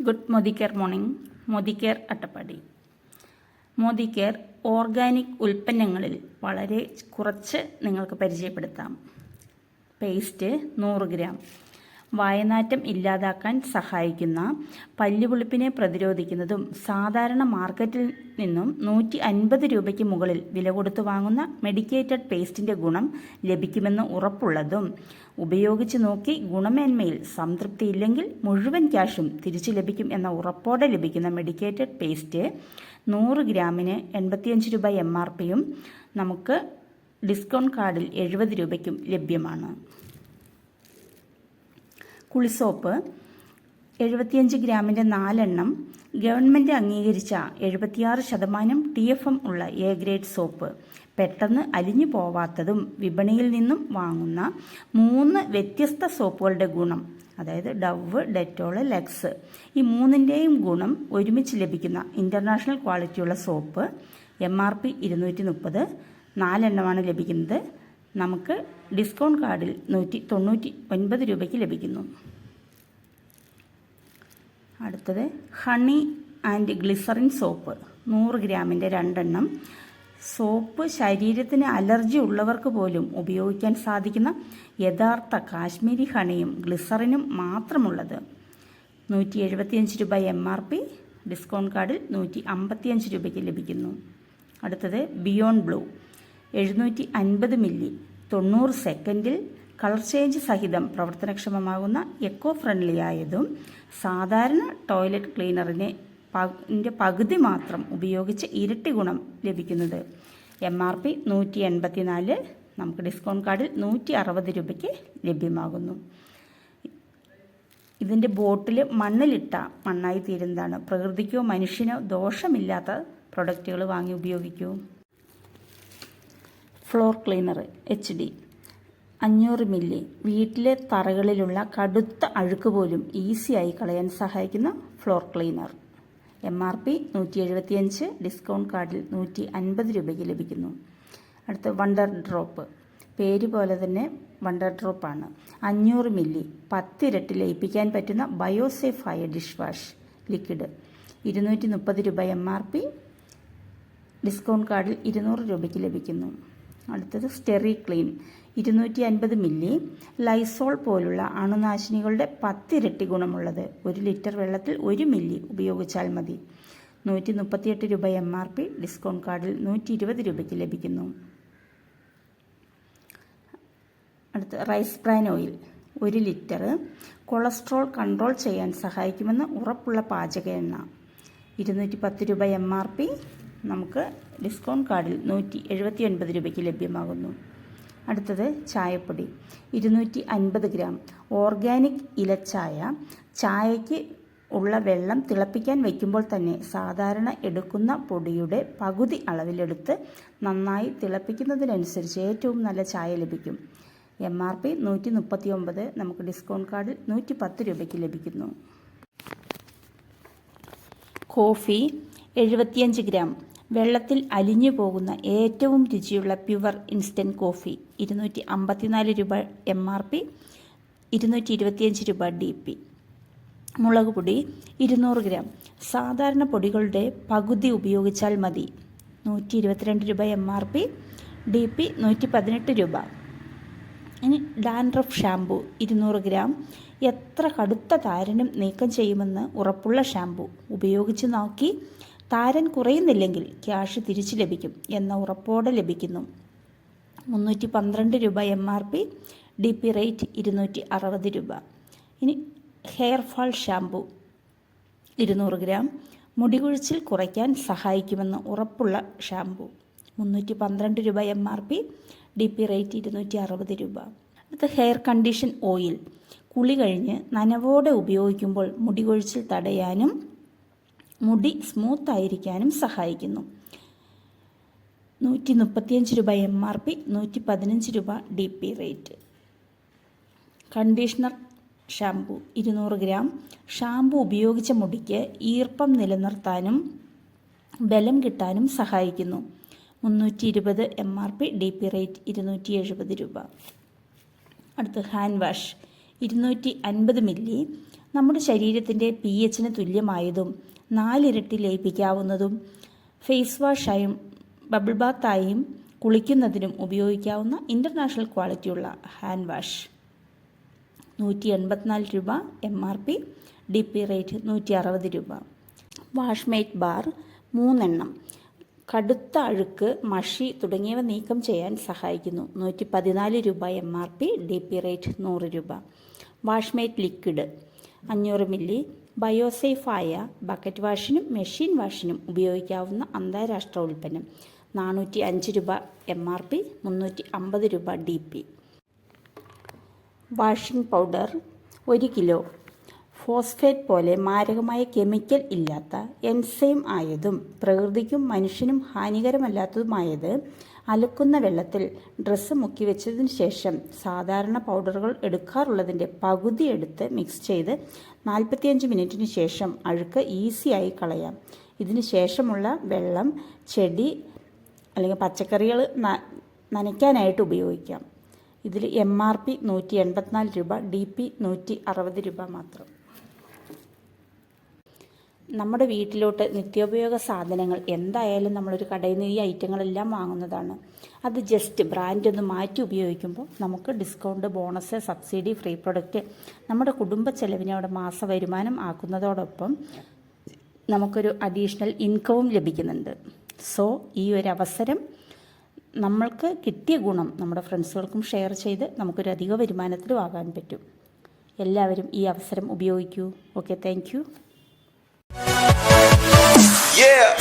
Good Modi care morning. Modi care Attappadi. Modi care organic ഉൽപ്പന്നങ്ങളിൽ വളരെ കുറച്ച് നിങ്ങൾക്ക് പരിചയപ്പെടുത്താം. പേസ്റ്റ് നൂറ് ഗ്രാം. വായനാറ്റം ഇല്ലാതാക്കാൻ സഹായിക്കുന്ന പല്ലുപുളിപ്പിനെ പ്രതിരോധിക്കുന്നതും സാധാരണ മാർക്കറ്റിൽ നിന്നും നൂറ്റി അൻപത് രൂപയ്ക്ക് മുകളിൽ വില കൊടുത്ത് വാങ്ങുന്ന മെഡിക്കേറ്റഡ് പേസ്റ്റിന്റെ ഗുണം ലഭിക്കുമെന്ന് ഉറപ്പുള്ളതും. ഉപയോഗിച്ച് നോക്കി ഗുണമേന്മയിൽ സംതൃപ്തിയില്ലെങ്കിൽ മുഴുവൻ ക്യാഷും തിരിച്ചു ലഭിക്കും എന്ന ഉറപ്പോടെ ലഭിക്കുന്ന മെഡിക്കേറ്റഡ് പേസ്റ്റ് നൂറ് ഗ്രാമിന് എൺപത്തിയഞ്ച് രൂപ എം ആർ പിയും നമുക്ക് ഡിസ്കൗണ്ട് കാർഡിൽ എഴുപത് രൂപയ്ക്കും ലഭ്യമാണ്. കുളിസോപ്പ് എഴുപത്തിയഞ്ച് ഗ്രാമിന്റെ നാലെണ്ണം ഗവൺമെന്റ് അംഗീകരിച്ച എഴുപത്തിയാറ് ശതമാനം ടി എഫ് എം ഉള്ള എ ഗ്രേഡ് സോപ്പ്. പെട്ടെന്ന് അലിഞ്ഞു പോവാത്തതും വിപണിയിൽ നിന്നും വാങ്ങുന്ന മൂന്ന് വ്യത്യസ്ത സോപ്പുകളുടെ ഗുണം അതായത് ഡവ് ഡെറ്റോൾ ലെക്സ്. ഈ മൂന്നിന്റെയും ഗുണം ഒരുമിച്ച് ലഭിക്കുന്ന ഇന്റർനാഷണൽ ക്വാളിറ്റിയുള്ള സോപ്പ് എം ആർ പി ഇരുന്നൂറ്റി മുപ്പത് നാലെണ്ണമാണ് ലഭിക്കുന്നത്. നമുക്ക് ഡിസ്കൗണ്ട് കാർഡിൽ നൂറ്റി തൊണ്ണൂറ്റി ഒൻപത് രൂപയ്ക്ക് ലഭിക്കുന്നു. അടുത്തത് ഹണി ആൻഡ് ഗ്ലിസറിൻ സോപ്പ്. നൂറ് ഗ്രാമിന്റെ രണ്ടെണ്ണം. സോപ്പ് ശരീരത്തിന് അലർജി ഉള്ളവർക്ക് പോലും ഉപയോഗിക്കാൻ സാധിക്കുന്ന യഥാർത്ഥ കാശ്മീരി ഹണിയും ഗ്ലിസറിനും മാത്രമുള്ളത്. നൂറ്റി എഴുപത്തിയഞ്ച് രൂപ എം ആർ പി. ഡിസ്കൗണ്ട് കാർഡിൽ നൂറ്റി അമ്പത്തിയഞ്ച് രൂപയ്ക്ക് ലഭിക്കുന്നു. അടുത്തത് ബിയോൺ ബ്ലൂ. എഴുന്നൂറ്റി അൻപത് മില്ലി തൊണ്ണൂറ് സെക്കൻഡിൽ കളർ ചേഞ്ച് സഹിതം പ്രവർത്തനക്ഷമമാകുന്ന എക്കോ ഫ്രണ്ട്ലി ആയതും സാധാരണ ടോയ്ലറ്റ് ക്ലീനറിനെ പകുതി മാത്രം ഉപയോഗിച്ച് ഇരട്ടി ഗുണം ലഭിക്കുന്നത്. എം ആർ പി നൂറ്റി എൺപത്തി നാല് നമുക്ക് ഡിസ്കൗണ്ട് കാർഡിൽ നൂറ്റി അറുപത് രൂപയ്ക്ക് ലഭ്യമാകുന്നു. ഇതിന്റെ ബോട്ടിൽ മണ്ണിലിട്ട മണ്ണായി തീരുന്നതാണ് പ്രകൃതിക്കോ മനുഷ്യനോ ദോഷമില്ലാത്ത പ്രൊഡക്റ്റുകൾ വാങ്ങി ഉപയോഗിക്കൂ. Floor cleaner H D. അഞ്ഞൂറ് മില്ലി. വീട്ടിലെ തറകളിലുള്ള കടുത്ത അഴുക്ക് പോലും ഈസിയായി കളയാൻ സഹായിക്കുന്ന floor cleaner. M R P നൂറ്റി എഴുപത്തിയഞ്ച് ഡിസ്കൗണ്ട് കാർഡിൽ നൂറ്റി അൻപത് രൂപയ്ക്ക് ലഭിക്കുന്നു. അടുത്ത വണ്ടർ ഡ്രോപ്പ്. പേര് പോലെ തന്നെ വണ്ടർ ഡ്രോപ്പാണ്. അഞ്ഞൂറ് മില്ലി. പത്തിരട്ടി ലയിപ്പിക്കാൻ പറ്റുന്ന ബയോസേഫ് ആയ ഡിഷ് വാഷ് ലിക്വിഡ്. ഇരുന്നൂറ്റി മുപ്പത് രൂപ എം ആർ പി. ഡിസ്കൗണ്ട് കാർഡിൽ ഇരുന്നൂറ് രൂപയ്ക്ക് ലഭിക്കുന്നു. അടുത്തത് സ്റ്റെറി ക്ലീൻ ഇരുന്നൂറ്റി അൻപത് മില്ലി ലൈസോൾ പോലുള്ള അണുനാശിനികളുടെ പത്തിരട്ടി ഗുണമുള്ളത്. ഒരു ലിറ്റർ വെള്ളത്തിൽ ഒരു മില്ലി ഉപയോഗിച്ചാൽ മതി. നൂറ്റി മുപ്പത്തിയെട്ട് രൂപ എം ആർ പി ഡിസ്കൗണ്ട് കാർഡിൽ നൂറ്റി ഇരുപത് രൂപയ്ക്ക് ലഭിക്കുന്നു. അടുത്ത് റൈസ് ബ്രാൻ ഓയിൽ. ഒരു ലിറ്റർ കൊളസ്ട്രോൾ കൺട്രോൾ ചെയ്യാൻ സഹായിക്കുമെന്ന് ഉറപ്പുള്ള പാചക എണ്ണ. ഇരുന്നൂറ്റി പത്ത് രൂപ എം ആർ പി നമുക്ക് ഡിസ്കൗണ്ട് കാർഡിൽ നൂറ്റി എഴുപത്തി ഒൻപത് രൂപയ്ക്ക് ലഭ്യമാകുന്നു. അടുത്തത് ചായപ്പൊടി. ഇരുന്നൂറ്റി അൻപത് ഗ്രാം ഓർഗാനിക് ഇലച്ചായ ചായയ്ക്ക് ഉള്ള വെള്ളം തിളപ്പിക്കാൻ വയ്ക്കുമ്പോൾ തന്നെ സാധാരണ എടുക്കുന്ന പൊടിയുടെ പകുതി അളവിലെടുത്ത് നന്നായി തിളപ്പിക്കുന്നതിനനുസരിച്ച് ഏറ്റവും നല്ല ചായ ലഭിക്കും. എം ആർ പി നൂറ്റി മുപ്പത്തി ഒമ്പത് നമുക്ക് ഡിസ്കൗണ്ട് കാർഡിൽ നൂറ്റി പത്ത് രൂപയ്ക്ക് ലഭിക്കുന്നു. കോഫി എഴുപത്തിയഞ്ച് ഗ്രാം. വെള്ളത്തിൽ അലിഞ്ഞു പോകുന്ന ഏറ്റവും രുചിയുള്ള പ്യുവർ ഇൻസ്റ്റന്റ് കോഫി ഇരുന്നൂറ്റി അമ്പത്തിനാല് രൂപ എം ആർ പി ഇരുന്നൂറ്റി ഇരുപത്തിയഞ്ച് രൂപ ഡി പി. മുളക് പൊടി ഇരുന്നൂറ് ഗ്രാം. സാധാരണ പൊടികളുടെ പകുതി ഉപയോഗിച്ചാൽ മതി. നൂറ്റി ഇരുപത്തിരണ്ട് രൂപ M R P D P നൂറ്റി പതിനെട്ട് രൂപ. ഇനി ഡാൻഡ്രഫ് ഷാംപൂ ഇരുന്നൂറ് ഗ്രാം. എത്ര കടുത്ത താരനും നീക്കം ചെയ്യുമെന്ന് ഉറപ്പുള്ള ഷാംപൂ. ഉപയോഗിച്ച് നോക്കി താരൻ കുറയുന്നില്ലെങ്കിൽ ക്യാഷ് തിരിച്ചു ലഭിക്കും എന്ന ഉറപ്പോടെ ലഭിക്കുന്നു. മുന്നൂറ്റി പന്ത്രണ്ട് രൂപ M R P D P rate ഇരുന്നൂറ്റി അറുപത് രൂപ. ഇനി ഹെയർ ഫാൾ ഷാംപൂ ഇരുന്നൂറ് ഗ്രാം. മുടികൊഴിച്ചിൽ കുറയ്ക്കാൻ സഹായിക്കുമെന്ന് ഉറപ്പുള്ള ഷാംപൂ മുന്നൂറ്റി പന്ത്രണ്ട് രൂപ M R P D P rate ഇരുന്നൂറ്റി അറുപത് രൂപ. അടുത്ത ഹെയർ കണ്ടീഷൻ ഓയിൽ കുളി കഴിഞ്ഞ് നനവോടെ ഉപയോഗിക്കുമ്പോൾ മുടികൊഴിച്ചിൽ തടയാനും മുടി സ്മൂത്ത് ആയിരിക്കാനും സഹായിക്കുന്നു. നൂറ്റി മുപ്പത്തിയഞ്ച് രൂപ എം ആർ പി നൂറ്റി പതിനഞ്ച് രൂപ D P rate conditioner shampoo ഇരുന്നൂറ് ഗ്രാം ഷാംപൂ ഉപയോഗിച്ച മുടിക്ക് ഈർപ്പം നിലനിർത്താനും ബലം കിട്ടാനും സഹായിക്കുന്നു. മുന്നൂറ്റി ഇരുപത് M R P D P rate ഇരുന്നൂറ്റി എഴുപത് രൂപ. അടുത്ത് ഹാൻഡ് വാഷ് ഇരുന്നൂറ്റി അൻപത് മില്ലി നമ്മുടെ ശരീരത്തിന്റെ പി എച്ചിന് തുല്യമായതും നാലിരട്ടി ലയിപ്പിക്കാവുന്നതും ഫേസ് വാഷായും ബബിൾ ബാത്തായും കുളിക്കുന്നതിനും ഉപയോഗിക്കാവുന്ന ഇന്റർനാഷണൽ ക്വാളിറ്റിയുള്ള ഹാൻഡ് വാഷ് നൂറ്റി എൺപത്തിനാല് രൂപ M R P D P rate നൂറ്റി അറുപത് രൂപ വാഷ്മേറ്റ് ബാർ മൂന്നെണ്ണം. കടുത്ത അഴുക്ക് മഷി തുടങ്ങിയവ നീക്കം ചെയ്യാൻ സഹായിക്കുന്നു. നൂറ്റി പതിനാല് രൂപ M R P D P rate നൂറ് രൂപ. വാഷ്മേറ്റ് ലിക്വിഡ് അഞ്ഞൂറ് മില്ലി ബയോസേഫായ ബക്കറ്റ് വാഷിനും മെഷീൻ വാഷിനും ഉപയോഗിക്കാവുന്ന അന്താരാഷ്ട്ര ഉൽപ്പന്നം നാനൂറ്റി അഞ്ച് രൂപ എം ആർ പി മുന്നൂറ്റി അമ്പത് രൂപ ഡി പി. വാഷിംഗ് പൗഡർ ഒരു കിലോ. ഫോസ്ഫേറ്റ് പോലെ മാരകമായ കെമിക്കൽ ഇല്ലാത്ത എൻസൈം ആയതും പ്രകൃതിക്കും മനുഷ്യനും ഹാനികരമല്ലാത്തതുമായത് അലക്കുന്ന വെള്ളത്തിൽ ഡ്രസ്സ് മുക്കി വെച്ചതിന് ശേഷം സാധാരണ പൗഡറുകൾ എടുക്കാറുള്ളതിന്റെ പകുതി എടുത്ത് മിക്സ് ചെയ്ത് നാൽപ്പത്തിയഞ്ച് മിനിറ്റിന് ശേഷം അഴുക്ക് ഈസിയായി കളയാം. ഇതിന് ശേഷമുള്ള വെള്ളം ചെടി അല്ലെങ്കിൽ പച്ചക്കറികൾ നനയ്ക്കാനായിട്ട് ഉപയോഗിക്കാം. ഇതിൽ എം ആർ പി നൂറ്റി എൺപത്തിനാല് രൂപ ഡി പി നൂറ്റി അറുപത് രൂപ മാത്രം. നമ്മുടെ വീട്ടിലോട്ട് നിത്യോപയോഗ സാധനങ്ങൾ എന്തായാലും നമ്മളൊരു കടയിൽ നിന്ന് ഈ ഐറ്റങ്ങളെല്ലാം വാങ്ങുന്നതാണ്. അത് ജസ്റ്റ് ബ്രാൻഡ് ഒന്ന് മാറ്റി ഉപയോഗിക്കുമ്പോൾ നമുക്ക് discount bonus subsidy free product നമ്മുടെ കുടുംബ ചെലവിനോട് മാസ വരുമാനം ആക്കുന്നതോടൊപ്പം നമുക്കൊരു അഡീഷണൽ ഇൻകവും ലഭിക്കുന്നുണ്ട്. സോ ഈ ഒരു അവസരം നമ്മൾക്ക് കിട്ടിയ ഗുണം നമ്മുടെ ഫ്രണ്ട്സുകൾക്കും ഷെയർ ചെയ്ത് നമുക്കൊരു അധിക വരുമാനത്തിലും ആകാൻ പറ്റും. എല്ലാവരും ഈ അവസരം ഉപയോഗിക്കൂ. Okay thank Yeah.